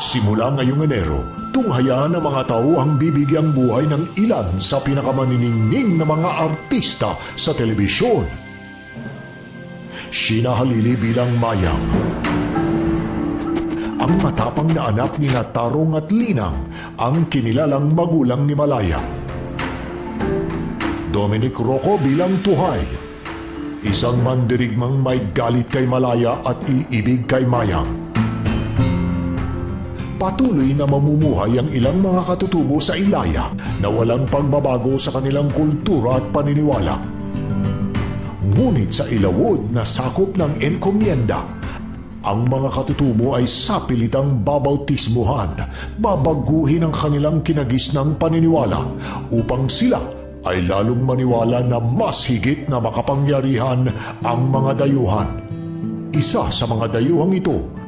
Simula ngayong Enero, tunghaya ng mga tao ang bibigyang buhay ng ilan sa pinakamaniningning na mga artista sa telebisyon. Sheena Halili bilang Mayang. Ang matapang na anak ni Natarong at Linang, ang kinilalang magulang ni Malaya. Dominic Rocco bilang Tuhay. Isang mandirigmang may galit kay Malaya at iibig kay Mayang. Patuloy na mamumuhay ang ilang mga katutubo sa Ilaya na walang pagbabago sa kanilang kultura at paniniwala. Ngunit sa Ilawod na sakop ng enkomienda, ang mga katutubo ay sapilitang babautismuhan, babaguhin ang kanilang kinagisnang paniniwala upang sila ay lalong maniwala na mas higit na makapangyarihan ang mga dayuhan. Isa sa mga dayuhang ito,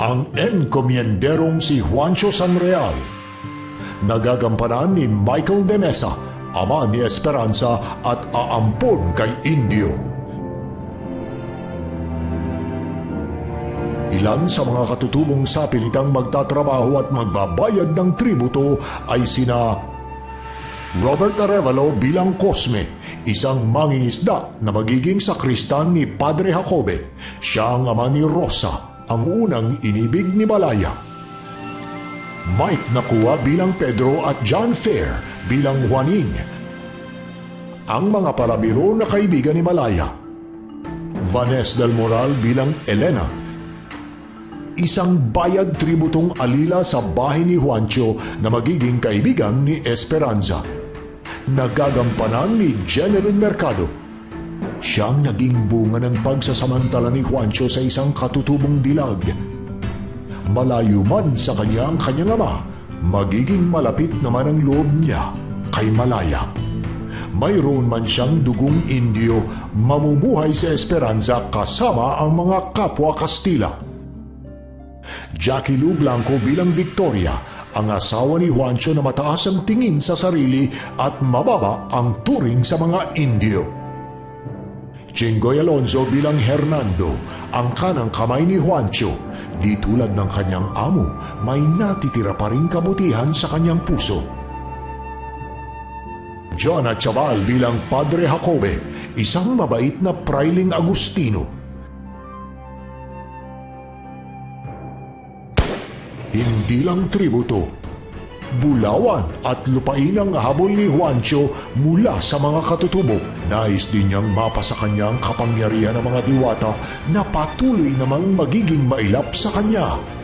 ang enkomienderong si Juancho Sanreal. Nagagampanan ni Michael De Mesa, ama ni Esperanza at aampon kay Indio. Ilan sa mga katutubong sapilitang magtatrabaho at magbabayad ng tributo ay sina Robert Arevalo bilang Cosme, isang mangingisda na magiging sakristan ni Padre Jacobe. Siya ang ama ni Rosa, ang unang inibig ni Malaya. Mike Nakua bilang Pedro at John Fair bilang Juanin. Ang mga palabiro na kaibigan ni Malaya. Vanessa del Moral bilang Elena isang bayad tributong alila sa bahay ni Juancho na magiging kaibigan ni Esperanza. Nagagampanan ni General Mercado. Siyang naging bunga ng pagsasamantala ni Juancho sa isang katutubong dilag. Malayo man sa kanya ang kanyang ama, magiging malapit naman ang loob niya kay Malaya. Mayroon man siyang dugong Indio, mamumuhay sa Esperanza kasama ang mga kapwa Kastila. Jackie Lou Blanco bilang Victoria, ang asawa ni Juancho na mataas ang tingin sa sarili at mababa ang turing sa mga Indio. Chingoy Alonzo bilang Hernando, ang kanang kamay ni Juancho. Di tulad ng kanyang amo, may natitira pa rin kabutihan sa kanyang puso. John at Chaval bilang Padre Jacobe, isang mabait na prailing Agustino Hindi lang tributo, bulawan at lupain ang habol ni Juancho mula sa mga katutubo. Nais din niyang mapasa kanyang kapangyarihan ng mga diwata na patuloy namang magiging mailap sa kanya.